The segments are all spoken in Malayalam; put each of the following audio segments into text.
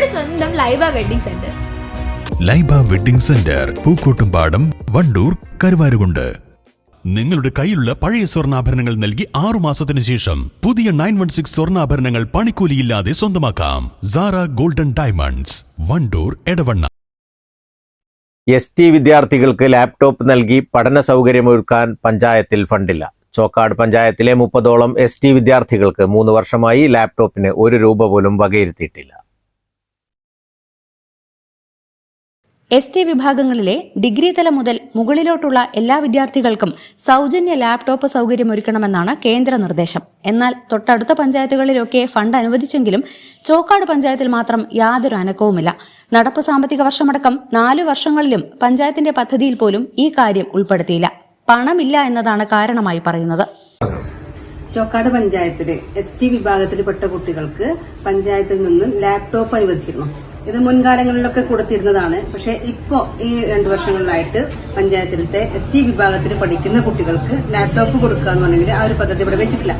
നമ്മുടെ സ്വന്തം Laiba wedding centre. Laiba wedding centre Pookkottumpadam Wandoor Karuvarakundu. നിങ്ങളുടെ കയ്യിലുള്ള പഴയ സ്വർണാഭരണങ്ങൾ നൽകി ആറു മാസത്തിനു ശേഷം പുതിയ നയൻ വൺ സിക്സ് സ്വർണാഭരണങ്ങൾ പണിക്കൂലിയില്ലാതെ സ്വന്തമാക്കാം. Sara golden diamonds Wandoor Edavanna. S T വിദ്യാർത്ഥികൾക്ക് ലാപ്ടോപ്പ് നൽകി പഠന സൗകര്യമൊരുക്കാൻ പഞ്ചായത്തിൽ ഫണ്ടില്ല. ചോക്കാട് പഞ്ചായത്തിലെ മുപ്പതോളം എസ് ടി വിദ്യാർത്ഥികൾക്ക് മൂന്ന് വർഷമായി ലാപ്ടോപ്പിന് ഒരു രൂപ പോലും വകയിരുത്തിയിട്ടില്ല. എസ് ടി വിഭാഗങ്ങളിലെ ഡിഗ്രി തലം മുതൽ മുകളിലോട്ടുള്ള എല്ലാ വിദ്യാർത്ഥികൾക്കും സൗജന്യ ലാപ്ടോപ്പ് സൗകര്യമൊരുക്കണമെന്നാണ് കേന്ദ്ര നിർദ്ദേശം. എന്നാൽ തൊട്ടടുത്ത പഞ്ചായത്തുകളിലൊക്കെ ഫണ്ട് അനുവദിച്ചെങ്കിലും ചോക്കാട് പഞ്ചായത്തിൽ മാത്രം യാതൊരു അനക്കവുമില്ല. നടപ്പ് സാമ്പത്തിക വർഷമടക്കം നാലു വർഷങ്ങളിലും പഞ്ചായത്തിന്റെ പദ്ധതിയിൽ പോലും ഈ കാര്യം ഉൾപ്പെടുത്തിയില്ല. പണമില്ല എന്നതാണ് കാരണമായി പറയുന്നത്. ചോക്കാട് പഞ്ചായത്തിൽ എസ് ടി വിഭാഗത്തിൽപ്പെട്ട കുട്ടികൾക്ക് പഞ്ചായത്തിൽ നിന്നും ലാപ്ടോപ്പ് അനുവദിച്ചിരുന്നു. ഇത് മുൻകാലങ്ങളിലൊക്കെ കൊടുത്തിരുന്നതാണ്. പക്ഷെ ഇപ്പോ ഈ രണ്ടു വർഷങ്ങളിലായിട്ട് പഞ്ചായത്തിലത്തെ എസ് ടി വിഭാഗത്തിൽ പഠിക്കുന്ന കുട്ടികൾക്ക് ലാപ്ടോപ്പ് കൊടുക്കുക എന്ന് പറഞ്ഞെങ്കിൽ ആ ഒരു പദ്ധതി ഇവിടെ വെച്ചിട്ടില്ല.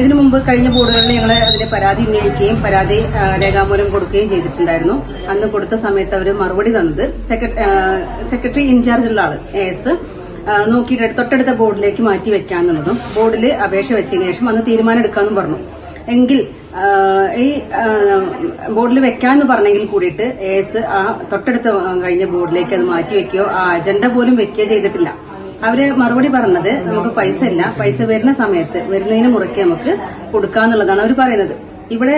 ഇതിനു മുമ്പ് കഴിഞ്ഞ ബോർഡുകളിൽ ഞങ്ങൾ അതിന്റെ പരാതി ഉന്നയിക്കുകയും പരാതി രേഖാമൂലം കൊടുക്കുകയും ചെയ്തിട്ടുണ്ടായിരുന്നു. അന്ന് കൊടുത്ത സമയത്ത് അവർ മറുപടി തന്നത് സെക്രട്ടറി ഇൻചാർജുള്ള ആൾ എസ്. നോക്കിയിട്ട് തൊട്ടടുത്ത ബോർഡിലേക്ക് മാറ്റി വെക്കാന്നുള്ളതും ബോർഡിൽ അപേക്ഷ വെച്ചതിന് ശേഷം അന്ന് തീരുമാനം എടുക്കാമെന്നും പറഞ്ഞു. എങ്കിൽ ഈ ബോർഡിൽ വെക്കാന്ന് പറഞ്ഞെങ്കിൽ കൂടിയിട്ട് എസ് ആ തൊട്ടടുത്ത കഴിഞ്ഞ ബോർഡിലേക്ക് അത് മാറ്റി വെക്കുകയോ ആ അജണ്ട പോലും വെക്കുകയോ ചെയ്തിട്ടില്ല. അവർ മറുപടി പറഞ്ഞത് നമുക്ക് പൈസ ഇല്ല. പൈസ വരുന്ന സമയത്ത് വരുന്നതിന് മുറയ്ക്ക് നമുക്ക് കൊടുക്കാന്നുള്ളതാണ് അവർ പറയുന്നത്. ഇവിടെ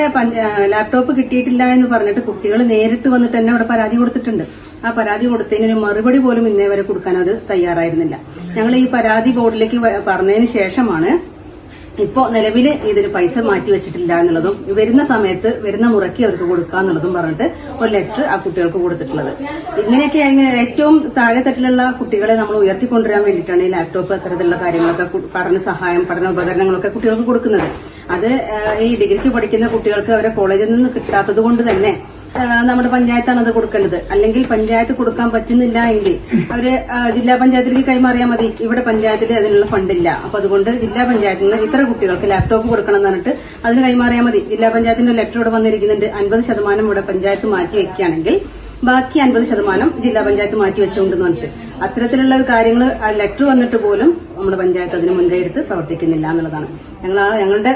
ലാപ്ടോപ്പ് കിട്ടിയിട്ടില്ല എന്ന് പറഞ്ഞിട്ട് കുട്ടികൾ നേരിട്ട് വന്നിട്ട് തന്നെ അവിടെ പരാതി കൊടുത്തിട്ടുണ്ട്. ആ പരാതി കൊടുത്തതിന് മറുപടി പോലും ഇന്നേ വരെ കൊടുക്കാൻ അത് തയ്യാറായിരുന്നില്ല. ഞങ്ങൾ ഈ പരാതി ബോർഡിലേക്ക് പറഞ്ഞതിന് ശേഷമാണ് ഇപ്പോ നിലവിൽ ഇതിന് പൈസ മാറ്റി വെച്ചിട്ടില്ല എന്നുള്ളതും വരുന്ന സമയത്ത് വരുന്ന മുറയ്ക്ക് അവർക്ക് കൊടുക്കാന്നുള്ളതും പറഞ്ഞിട്ട് ഒരു ലെറ്റർ ആ കുട്ടികൾക്ക് കൊടുത്തിട്ടുള്ളത്. ഇങ്ങനെയൊക്കെ ഏറ്റവും താഴെത്തട്ടിലുള്ള കുട്ടികളെ നമ്മൾ ഉയർത്തിക്കൊണ്ടുവരാൻ വേണ്ടിയിട്ടാണ് ഈ ലാപ്ടോപ്പ് അത്തരത്തിലുള്ള കാര്യങ്ങളൊക്കെ പഠന സഹായം പഠന ഉപകരണങ്ങളൊക്കെ കുട്ടികൾക്ക് കൊടുക്കുന്നത്. അത് ഈ ഡിഗ്രിക്ക് പഠിക്കുന്ന കുട്ടികൾക്ക് അവരെ കോളേജിൽ നിന്ന് കിട്ടാത്തത് കൊണ്ട് തന്നെ നമ്മുടെ പഞ്ചായത്താണ് അത് കൊടുക്കേണ്ടത്. അല്ലെങ്കിൽ പഞ്ചായത്ത് കൊടുക്കാൻ പറ്റുന്നില്ല എങ്കിൽ അവർ ജില്ലാ പഞ്ചായത്തിലേക്ക് കൈമാറിയാൽ മതി. ഇവിടെ പഞ്ചായത്തിൽ അതിനുള്ള ഫണ്ടില്ല. അപ്പൊ അതുകൊണ്ട് ജില്ലാ പഞ്ചായത്തിൽ നിന്ന് ഇത്ര കുട്ടികൾക്ക് ലാപ്ടോപ്പ് കൊടുക്കണം എന്ന് പറഞ്ഞിട്ട് അതിന് കൈമാറിയാൽ മതി. ജില്ലാ പഞ്ചായത്തിന്റെ ലെറ്റർ ഇവിടെ വന്നിരിക്കുന്നുണ്ട്. അൻപത് ശതമാനം ഇവിടെ പഞ്ചായത്ത് മാറ്റി വെക്കുകയാണെങ്കിൽ ബാക്കി അൻപത് ശതമാനം ജില്ലാ പഞ്ചായത്ത് മാറ്റി വെച്ചുകൊണ്ടെന്ന് പറഞ്ഞിട്ട്. അത്തരത്തിലുള്ള കാര്യങ്ങൾ ലെറ്റർ വന്നിട്ട് പോലും നമ്മുടെ പഞ്ചായത്ത് അതിന് മുൻകൈ എടുത്ത് പ്രവർത്തിക്കുന്നില്ല എന്നുള്ളതാണ്. ഞങ്ങൾ ഞങ്ങളുടെ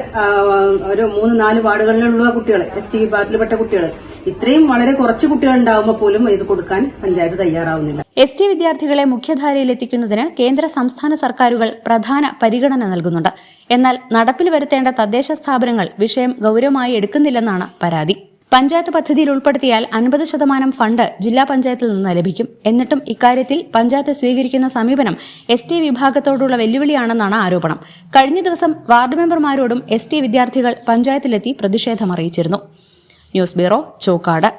ഒരു മൂന്ന് നാല് വാർഡുകളിലുള്ള കുട്ടികൾ എസ് ടി വിഭാഗത്തിൽപ്പെട്ട കുട്ടികൾ ഇത്രയും വളരെ കുറച്ച് കുട്ടികൾ ഉണ്ടാവുമ്പോൾ പോലും ഇത് കൊടുക്കാൻ പഞ്ചായത്ത് തയ്യാറാവുന്നില്ല. എസ് ടി വിദ്യാർത്ഥികളെ മുഖ്യധാരയിലെത്തിക്കുന്നതിന് കേന്ദ്ര സംസ്ഥാന സർക്കാരുകൾ പ്രധാന പരിഗണന നൽകുന്നുണ്ട്. എന്നാൽ നടപ്പിൽ വരുത്തേണ്ട തദ്ദേശ സ്ഥാപനങ്ങൾ വിഷയം ഗൌരവമായി എടുക്കുന്നില്ലെന്നാണ് പരാതി. പഞ്ചായത്ത് പദ്ധതിയിൽ ഉൾപ്പെടുത്തിയാൽ അൻപത് ശതമാനം ഫണ്ട് ജില്ലാ പഞ്ചായത്തിൽ നിന്ന് ലഭിക്കും. എന്നിട്ടും ഇക്കാര്യത്തിൽ പഞ്ചായത്ത് സ്വീകരിക്കുന്ന സമീപനം എസ് ടി വിഭാഗത്തോടുള്ള വെല്ലുവിളിയാണെന്നാണ് ആരോപണം. കഴിഞ്ഞ ദിവസം വാർഡ് മെമ്പർമാരോടും എസ് ടി വിദ്യാർത്ഥികൾ പഞ്ചായത്തിലെത്തി പ്രതിഷേധമറിയിച്ചിരുന്നു ന്യൂസ് ബ്യൂറോ ചോക്കാട്.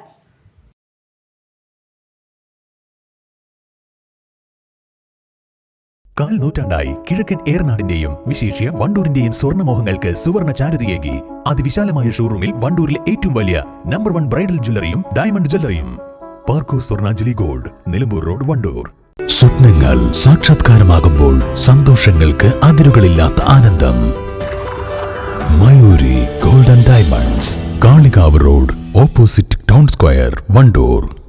കാൽ നൂറ്റാണ്ടായി കിഴക്കൻ ഏറനാടിന്റെയും വിശേഷ്യ വണ്ടൂരിന്റെയും സ്വർണമോഹങ്ങൾക്ക് സുവർണ ചാരുതയേകി അതിവിശാലമായ ഷോറൂമിൽ വണ്ടൂരിലെ ഏറ്റവും വലിയ നമ്പർ വൺ ബ്രൈഡൽ ജ്വല്ലറിയും ഡയമണ്ട് ജ്വല്ലറിയും പാർക്കോ സ്വർണാഞ്ജലി ഗോൾഡ് നിലമ്പൂർ റോഡ് വണ്ടൂർ. സ്വപ്നങ്ങൾ സാക്ഷാത്കാരമാകുമ്പോൾ സന്തോഷങ്ങൾക്ക് അതിരുകളില്ലാത്ത ആനന്ദം. Mayuri golden diamonds Kalikavu road opposite town square Wandoor.